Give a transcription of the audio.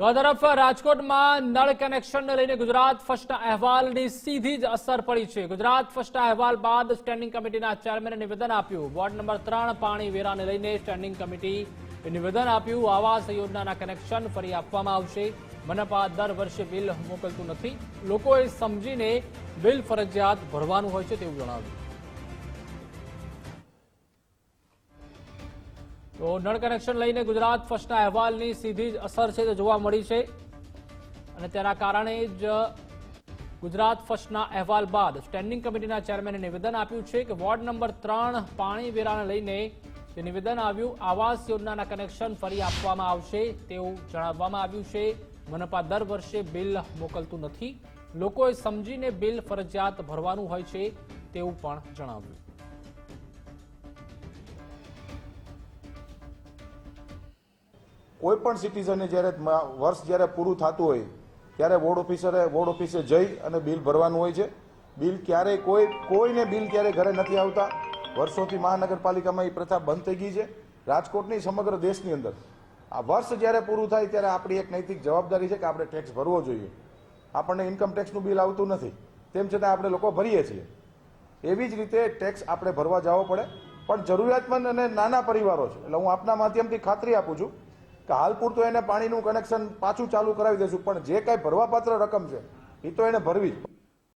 તો આ તરફ રાજકોટમાં નળ કનેક્શનને લઈને ગુજરાત ફર્સ્ટના અહેવાલની સીધી જ અસર પડી છે. ગુજરાત ફર્સ્ટના અહેવાલ બાદ સ્ટેન્ડિંગ કમિટીના ચેરમેને નિવેદન આપ્યું. વોર્ડ નંબર ત્રણ પાણી વેરાને લઈને સ્ટેન્ડિંગ કમિટી નિવેદન આપ્યું. આવાસ યોજનાના કનેક્શન ફરી આપવામાં આવશે. મનપા દર વર્ષે બિલ મોકલતું નથી. લોકોએ સમજીને બિલ ફરજિયાત ભરવાનું હોય છે તેવું જણાવ્યું. તો નળ કનેક્શન લઈને ગુજરાત ફર્સ્ટના અહેવાલની સીધી જ અસર છે તે જોવા મળી છે. અને તેના કારણે જ ગુજરાત ફર્સ્ટના અહેવાલ બાદ સ્ટેન્ડિંગ કમિટીના ચેરમેને નિવેદન આપ્યું છે કે વોર્ડ નંબર ત્રણ પાણી વેરાને લઈને જે નિવેદન આવ્યું, આવાસ યોજનાના કનેક્શન ફરી આપવામાં આવશે તેવું જણાવવામાં આવ્યું છે. મનપા દર વર્ષે બિલ મોકલતું નથી. લોકોએ સમજીને બિલ ફરજિયાત ભરવાનું હોય છે તેવું પણ જણાવ્યું. કોઈ પણ સિટીઝને જ્યારે વર્ષ જ્યારે પૂરું થતું હોય, ત્યારે વોર્ડ ઓફિસરે, વોર્ડ ઓફિસે જઈ અને બિલ ભરવાનું હોય છે. બિલ ક્યારેય કોઈ, કોઈને બિલ ક્યારેય ઘરે નથી આવતા. વર્ષોથી મહાનગરપાલિકામાં એ પ્રથા બંધ થઈ ગઈ છે. રાજકોટની સમગ્ર દેશની અંદર. આ વર્ષ જ્યારે પૂરું થાય ત્યારે આપણી એક નૈતિક જવાબદારી છે કે આપણે ટેક્સ ભરવો જોઈએ. આપણને ઇન્કમ ટેક્સનું બિલ આવતું નથી. તેમ છતાં આપણે લોકો ભરીએ છીએ. એવી જ રીતે ટેક્સ આપણે ભરવા જવો પડે. પણ જરૂરિયાતમંદ અને નાના પરિવારો છે. એટલે હું આપના માધ્યમથી ખાતરી આપું છું કે હાલ પૂરતું એને પાણીનું કનેક્શન પાછું ચાલુ કરાવી દઈશું. પણ જે કાંઈ ભરવાપાત્ર રકમ છે એ તો એને ભરવી જ